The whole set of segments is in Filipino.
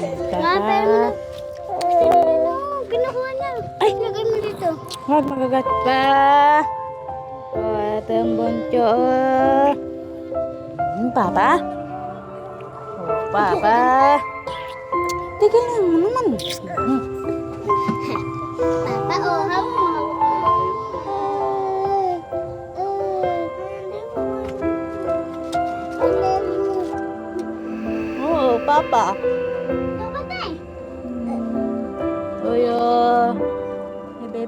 Pero mo. Oh, niya. Ay, lagay mo dito. Huwag magagat pa. Oh, ito ang buncho. Hmm, papa? Oh, papa. Tigil lang mo naman. Papa, oh, hawak mo, papa.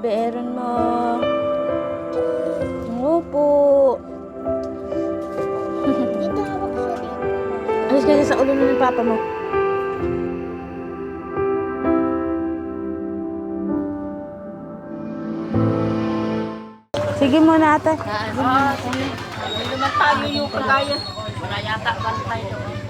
Yung bebe Aaron mo. Opo. Dito hawak sa dito. Alis kasi sa ulo ng papa mo. Sige muna ate. Ah, sige. Hindi naman tayo yung kagaya. Wala yata bantay doon.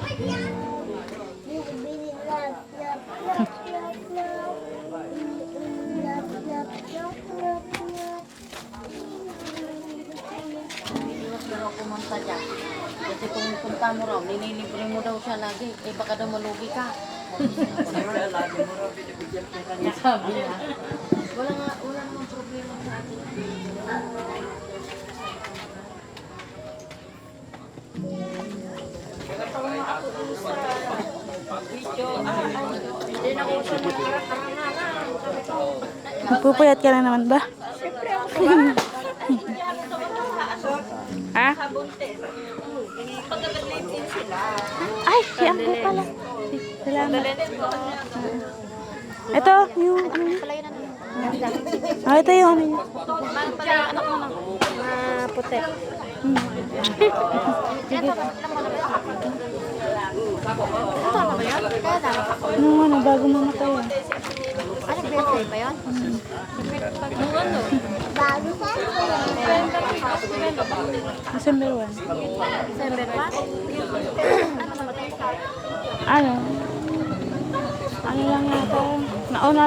Punta mo raw, nililibre mo daw siya lagi. Eh baka daw malugi ka. Sabi niya. Wala nga, wala namang problema sa atin. Magpupuyat ka na naman ba? ha? Ay, si Uncle pala. Salamat. Ito, yung ano niya? Ah, ito yung ano niya. Ah, puti. Hmm. Nung ano, bago mamatay ah. Ano birthday ba yun? Bago sa December 1. December 1? Ano? Ano? Ano lang yata. Nauna,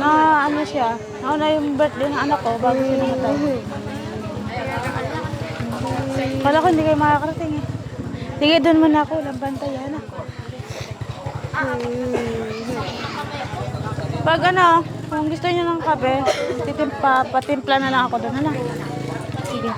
na ano siya. Nauna yung birthday ng anak ko bago siya namatay. Kala ko hindi kayo makakarating eh. Sige, doon muna ako. Walang bantayan ah. Pag ano, kung gusto niyo ng kape, titimpa, patimpla na lang ako doon. Ano? Sige.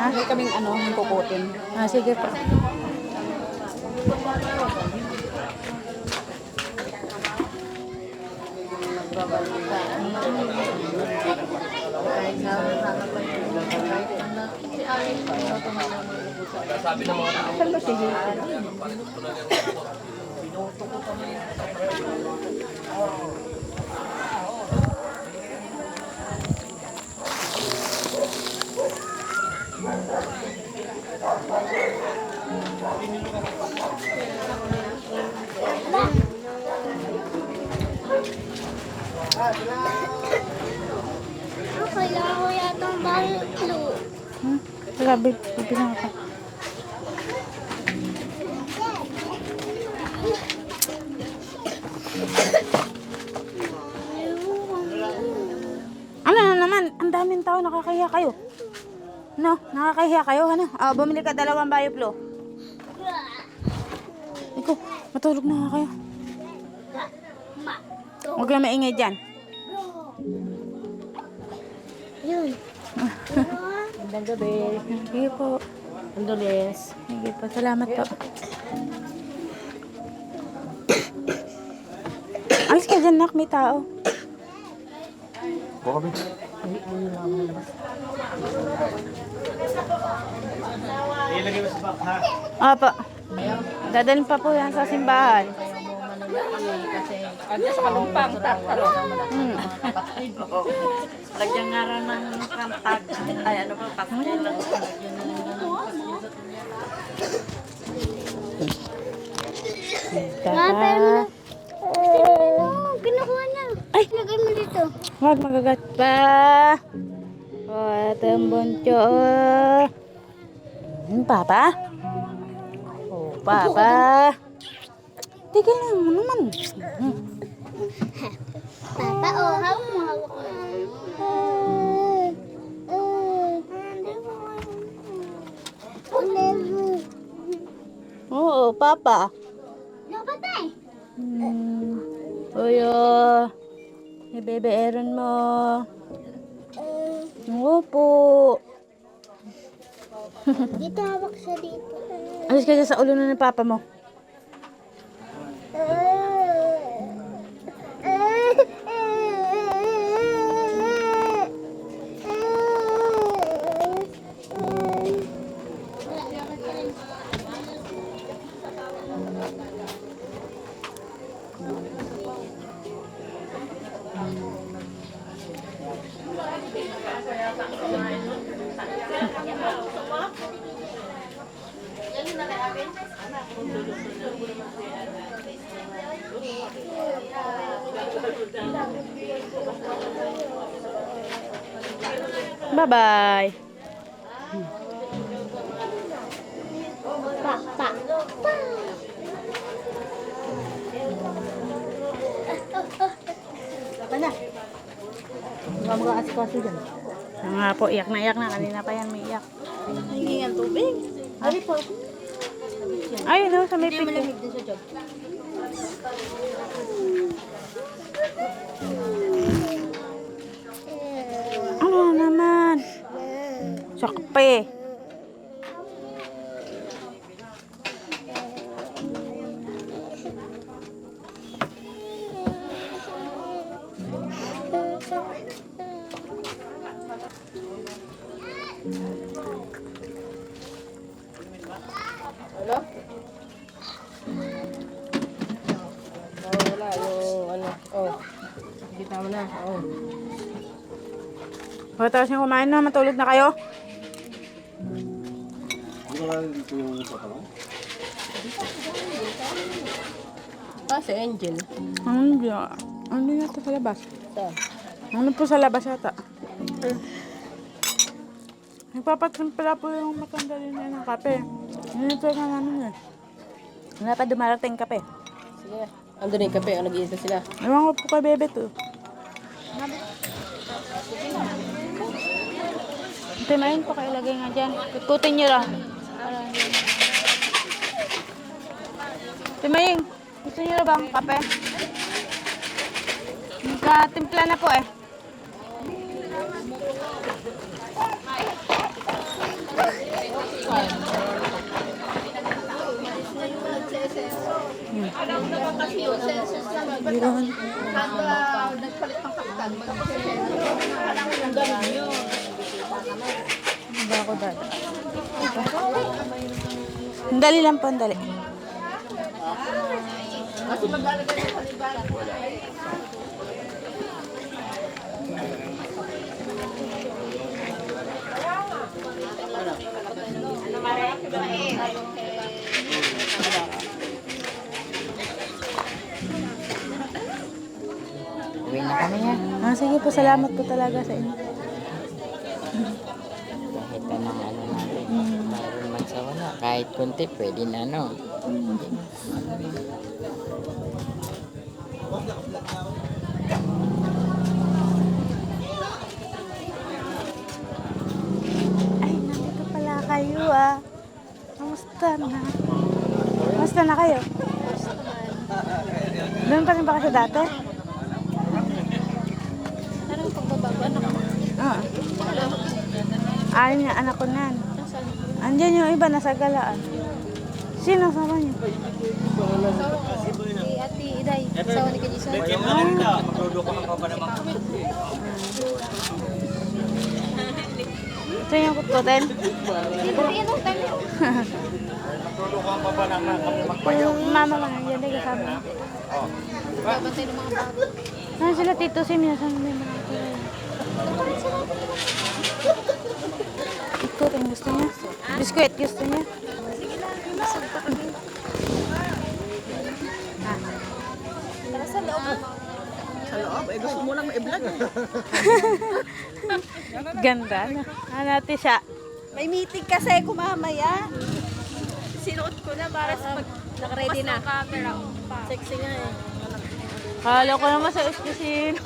Ha? May kaming ano, yung kukutin. Ah, sige pa. Ah, kailangan ko yata ang bagay clue. Hmm? Bibigyan ako. Ano na naman? Ang daming tao, nakakahiya kayo. No, nakakahiya kayo, ano? Ah, bumili ka dalawang bioplo. Ikaw, matulog na kayo. Huwag lang maingay dyan. Yun. Magandang gabi. Sige po. Andoles. Sige po, salamat po. Alis ka dyan, nak. May tao. Apa. Dadalhin pa po yan sa simbahan. Kasi, andyan sa kalumpang tatalo. Hmm. Lagyan nga rin ng kantag. Ay, ano ba, pastel. Ma, pero mo. Oh, kinukuha niya. Ay, lagay mo dito. Huwag magagat pa. Oh, ito ang buncho. Hmm, papa? Oh, papa. Tigil lang mo naman. Hmm. Papa, oh, hawak mo, hawak mo. Oo, oh, papa. No, patay. Hmm. Uyo. Ni Bebe Aaron mo. Opo. Dito hawak sa dito. Alis ka sa ulo na ng papa mo. Bye-bye. Pa, pa, pa. Mga mga asikaso dyan. Siya nga po, iyak na iyak na. Kanina pa yan, may iyak. Hingi ang tubig. Dali po. Ay, no, sa may Hindi pinto. malamig din sa job. Sakpe. Oh, wala. Yung ano. Oh. Kita mo. Oh. Pagkatapos niyo kumain na, matulog na kayo? Ah, si Angel. Ano yun? Ano yata sa labas? Sa. Ano po sa labas yata? Nagpapatimpla po yung matanda din na ng kape. Nilito na namin eh. Wala pa dumarating kape. Sige. Ando na yung kape. Ang nag-iisa sila. Ewan ko po kay Bebe to. Timayin po kayo lagay nga dyan. Kukutin nyo lang. Timaying, gusto nyo na bang kape? Nagkatimpla na po eh. Yun. Ba ako dali? Dali lang po, dali. Uwi na kami yan. Ah, sige po, salamat po talaga sa inyo. Kahit kunti, pwede na ano. Ay, nandito pala kayo ah. Kamusta na? Kamusta na kayo? Doon pa rin ba kasi dati? Ano pagbabago? Anak mo? Ah. Alin nga anak ko nan. Andiyan yung iba nasa galaan. Sino sama niyo? Si Ate Iday. Sawa ni Kajisa. Ito yung kutkutin. Dito rin ang tayo. Yung mama mo nandiyan, di kasama. niya. Babantay ng mga bago. Saan sila tito si Mia? Saan may mga kulay? Ikutin gusto niya? Biskuit gusto niya? Tara sa loob. Sa loob, eh gusto mo lang i-vlog. Ganda na. Ano natin siya? May meeting kasi kumamaya. Sinuot ko na para sa pag nakaready na. camera. Sexy nga eh. Kala ko naman sa opisina.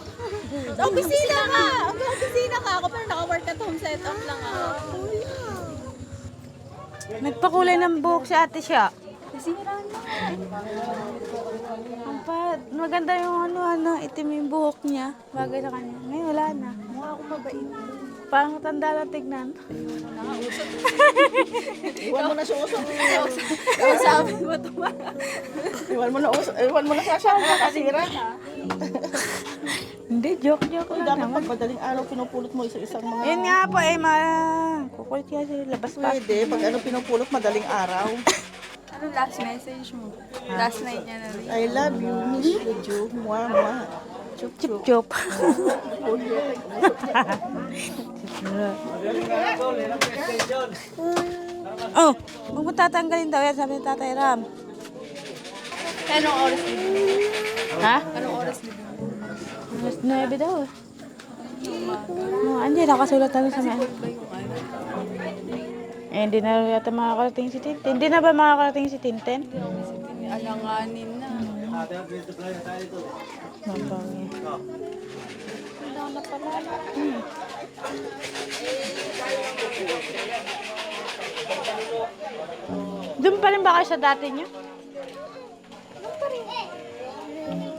Opisina ka! Ang opisina ka ako pero naka-work at home setup lang ako. Nagpakulay ng buhok si ate siya. Nasira na. Ang pa, maganda yung ano, ano, itim yung buhok niya. Bagay sa kanya. Ngayon, wala na. Mukha ako mabait. Parang tanda lang tignan. Iwan mo na siya usok. Sabi mo ito? Iwan mo na usok. Iwan mo na siya siya. Nakasira na. Hindi, joke, joke Uy, lang dapat naman. pag madaling araw pinupulot mo isa-isang mga... Yun nga po, eh, ma... Kukulit kasi, labas pa. Pwede. Pag ano pinupulot madaling araw. Ano last message mo? Last night niya na rin. I love you. Miss you, Ju. Mwah, mwah. Chup, chup. Chop. oh, huwag mo tatanggalin daw yan, sabi ni Tatay Ram. Anong oras din? Ha? Anong oras din? Mas 9 daw eh. Oh, andyan, nakasulat na sa mga. Eh, hindi na yata makakarating si Tintin. Hindi na ba makakarating si Tintin? Alanganin na. Mabangi. Doon pa rin ba kayo sa dati niyo?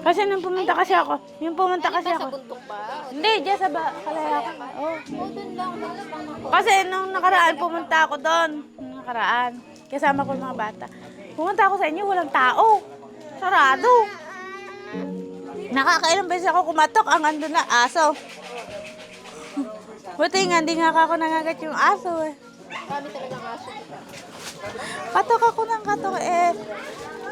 Kasi nung pumunta kasi ako, yung pumunta kasi ako. Buntok ba? Hindi, dyan sa ba, kalaya Oh. O, dun lang. Wala pang Kasi nung nakaraan, pumunta ako doon. Nung nakaraan. Kasama ko yung mga bata. Pumunta ako sa inyo, walang tao. Sarado. Nakakailang beses ako kumatok, ang ando na aso. Buti nga, hindi nga ako nangagat yung aso eh. Kami talagang aso. Katok ako ng katok eh.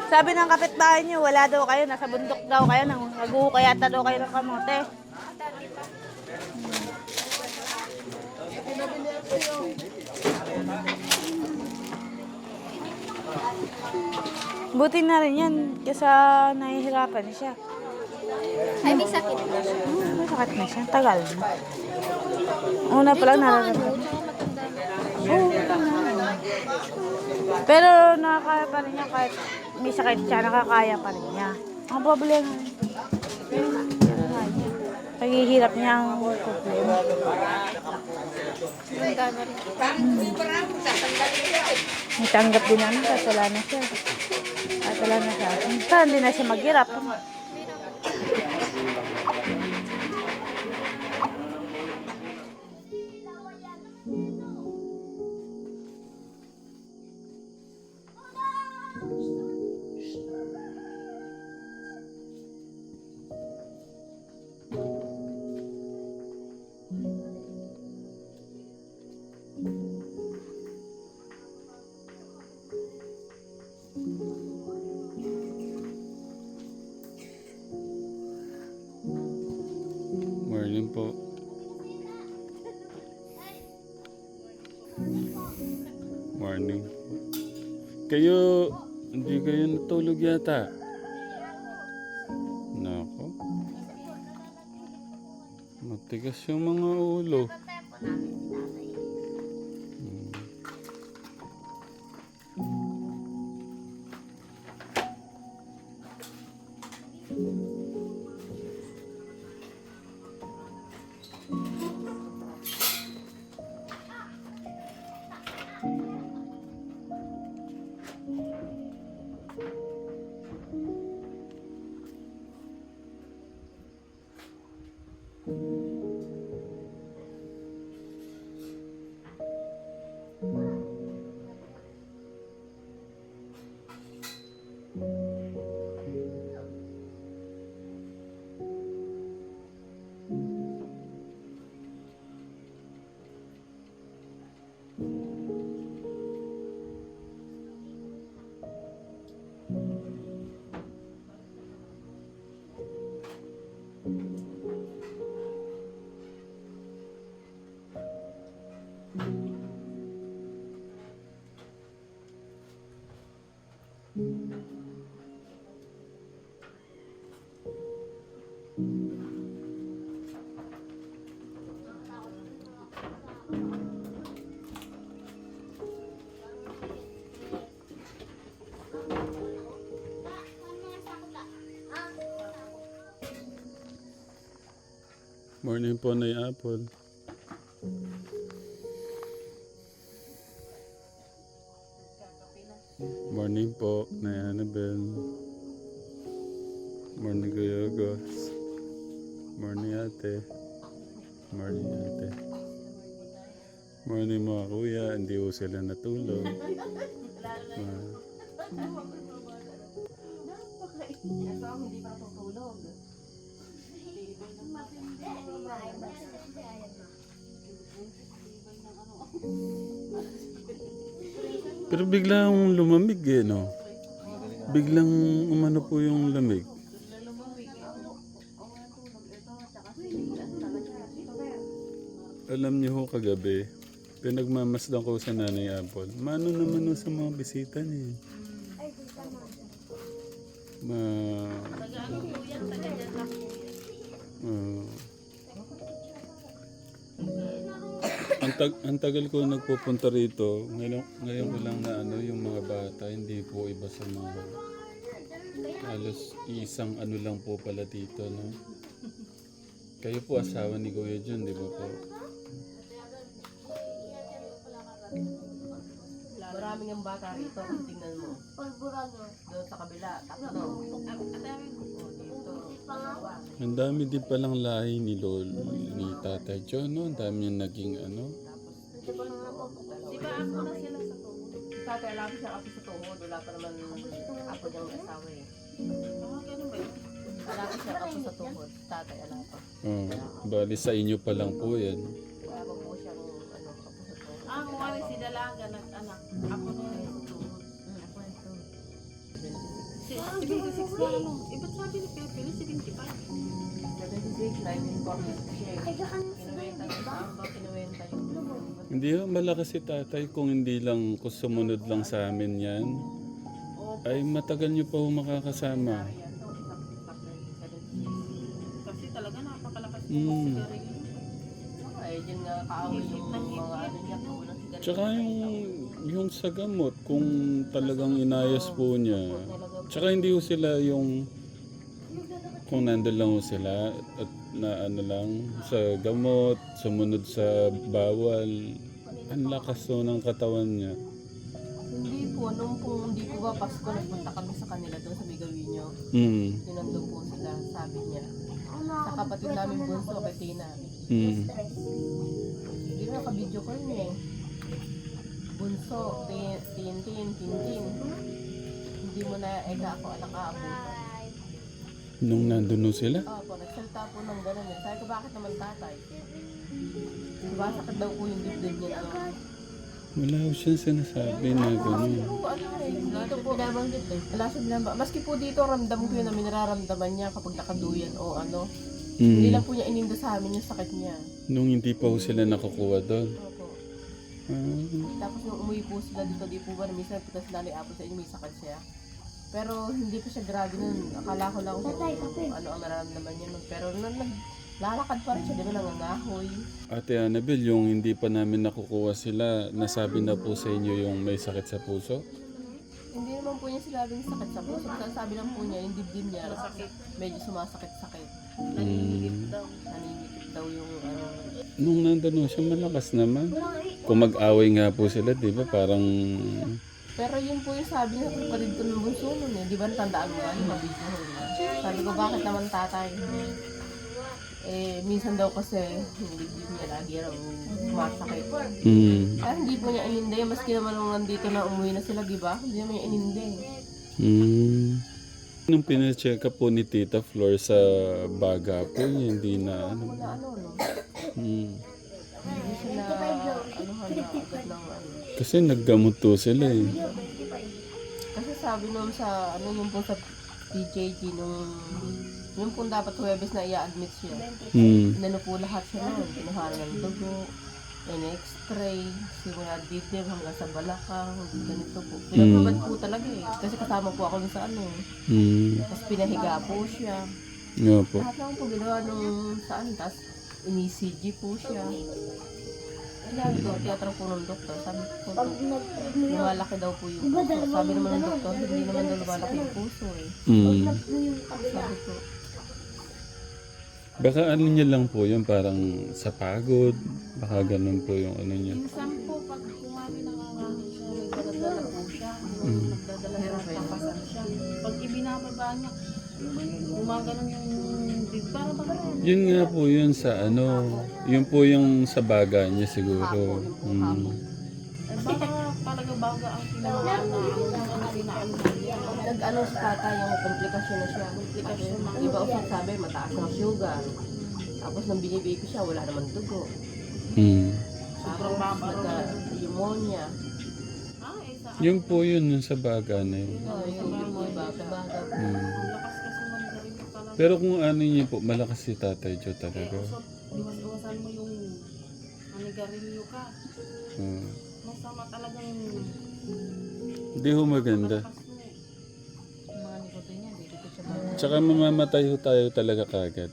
Sabi ng kapitbahay niyo, wala daw kayo, nasa bundok daw kayo, nang nag-uukayata daw kayo ng kamote. Buti na rin yan, kesa nahihirapan siya. Ay, may sakit na siya. Hmm, may sakit na siya, tagal na. Una pa lang nararamdaman. Oo, Pero nakakaya pa rin niya kahit may sakit siya, nakakaya pa rin niya. Ang problema. Paghihirap niya ang problema. Matanda na rin. May tanggap din namin kasi wala na siya. At wala na siya. Saan hindi na siya maghirap. Kayo, hindi kayo natulog yata. Nako. Matigas yung mga ulo. Morning po na Apple. Morning po, na Annabelle. Morning Kuya Agos. Morning ate. Morning ate. Morning mga kuya, hindi ko sila natulog. Ah. Pero biglang lumamig eh, no? Biglang umano po yung lamig. Alam niyo ho kagabi, pinagmamasdan ko sa nanay Apple. Mano naman nun sa mga bisita niya. eh. Ma... Ah. Ang, tag ang tagal ko nagpupunta rito, ngayon, ngayon ko lang na ano, yung mga bata, hindi po iba sa mga halos isang ano lang po pala dito, no? Kayo po asawa ni Kuya John, di ba po? Maraming ang bata rito kung tingnan mo. Doon sa kabila, tatlo. Ang dami din palang lahi ni Lol, ni Tatay John, no? Ang dami yung naging ano. Si tatay, alam ko siya ako sa tuhod. Wala pa naman ako niyang asawa eh. Alam ko siya ako sa tuhod. Tatay, alam ko. Oh, bali sa inyo pa lang po yan. Wala pa po siyang ano, ako sa tuhod. Ah, kung kami si Dalaga, nag-anak. Ako na yung tuhod. Ako yung tuhod. Si 76 na ano. Eh, ba't sabi ni Pepe na 75? 76, 1946 siya eh. Kinuwenta niya. Saan ba kinuwenta yung Hindi ho, malakas si tatay kung hindi lang, kung sumunod lang sa amin yan. Ay matagal niyo pa ho makakasama. Kasi talaga napakalakas ng Mm. Ay, dyan nga kaaway yung mga ano niya. Kung ng sigarilyo. Tsaka yung, yung sa gamot, kung talagang inayos po niya. Tsaka hindi ho sila yung, kung nandun lang ho sila, at na ano lang, sa gamot, sumunod sa bawal. Ang lakas ho ng katawan niya. Hindi po, nung po hindi po ba Pasko, nagpunta kami sa kanila doon sa Bigawin nyo. Mm. Nandun po sila, sabi niya. Sa kapatid namin bunso, kay Tina. Mm. Hindi na ka-video call niya eh. Bunso, tin, tin, tin, tin, tin. Hindi mo na ega ako anak aabo. Nung nandun ho sila? Opo, nagsalita po ng gano'n eh. Sabi ko, bakit naman tatay? Diba, sakit daw po yung dibdib niya. Ano? Wala ho siyang sinasabi na gano'n. Po, ano eh, dito po. Binabanggit eh. Wala siya binaba. Maski po dito, ramdam ko yun na may nararamdaman niya kapag nakaduyan o ano. Hindi Mm. lang po niya ininda sa amin yung sakit niya. Nung hindi pa ho sila nakakuha doon. Opo. Ah. Tapos nung umuwi po sila dito, di po ba, minsan punta sila ni Apo sa inyo, may sakit siya. Pero hindi pa siya grabe nun. Akala ko lang kung ano ang nararamdaman niya nun. Pero nung naglalakad pa rin siya, di ba nangangahoy. Ate Annabel, yung hindi pa namin nakukuha sila, nasabi na po sa inyo yung may sakit sa puso? Hindi naman po niya sinabing sakit sa puso. Basta sabi lang po niya, yung dibdib niya, medyo sumasakit-sakit. Mm. Naninigit daw yung ano. Nung nandun ho siya, malakas naman. Kung mag-away nga po sila, di ba? Parang... Pero yun po yung sabi niya, kapatid ko ng bunso nun eh. Di ba natandaan mo nga yung mabidyo niya? Sabi ko, bakit naman tatay? Eh, minsan daw kasi yung dibdib niya lagi raw sumasakit. Mm. Kaya hindi po niya ininde. Maski naman nung nandito na umuwi na sila, di ba? Hindi naman niya ininde. Mm. Nung pinacheck up po ni Tita Flor sa baga po, hindi na ano. Wala ano, no? Mm. Hindi siya na, ano, na, agad ng ano. Kasi naggamot to sila eh. Kasi sabi nung sa, ano yung po sa PJG nung, yung po dapat Huwebes na i-admit siya. Mm. Inano po lahat siya nun. Kinuha ng dugo, in-x-ray, simula dibdib hanggang sa balakang, ganito po. Pinagpapad po talaga eh. Kasi kasama po ako dun sa ano. Mm. Tapos pinahiga po siya. Nga po. Lahat lang po ginawa nung saan. Tapos ini-CG po siya. Sabi ko, tiyatro po ng doktor. Sabi ko, lumalaki daw po yung puso. Sabi naman ng doktor, hindi naman daw lumalaki yung puso eh. Mm. Sabi ko, Baka ano niya lang po yun, parang sa pagod. Baka ganun po yung ano niya. Minsan po, pag kumami nangangahoy siya, nagdadala po siya. Yung nagdadala ng tapasan siya. Pag ibinababa niya, gumaganon yung para ba Yun nga po yun sa ano, yun po yung sa baga niya siguro. Mm. Eh baka talaga baga ang pinamalaan na ang ang niya. Nag-ano si tata yung komplikasyon na siya. Komplikasyon na. Iba o sabi, mataas ng sugar. Tapos nang binibaby siya, wala naman dugo. Mm. Sobrang baba. Nagka-pneumonia. Ah, eh sa Yun po yun, yung sa baga na yun. Oh, yung iba, sa baga. Mm. ang lakas kasi ng galing mo talaga. Pero kung ano niya po, malakas si Tatay Joe Eh, talaga. usap, iwas-iwasan mo yung anigarilyo ka. Mm. Masama talagang Hindi ho maganda. eh. Tsaka mamamatay ho tayo talaga kagad.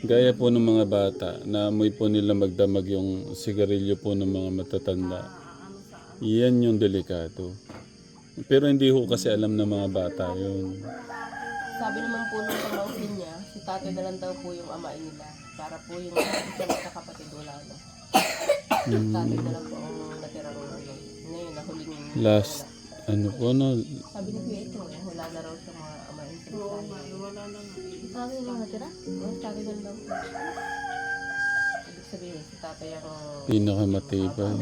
Gaya po ng mga bata na amoy po nila magdamag yung sigarilyo po ng mga matatanda. Ano sa Yan yung delikado. Pero hindi ho kasi alam ng mga bata yun. Sabi naman po ng pamangkin niya, si tatay na lang daw po yung amain nila. Para po yung isa magkakapatid wala na. Mm. Tatay na lang po ang natirang ano. Ngayon, nahuling Last, ano po no, Sabi ni Kuya ito, eh, wala na raw siya mga amain sa Oo wala na. Tatay lang natira? Oo, tatay na lang po. Ibig sabihin, si tatay ang pinakamatibay.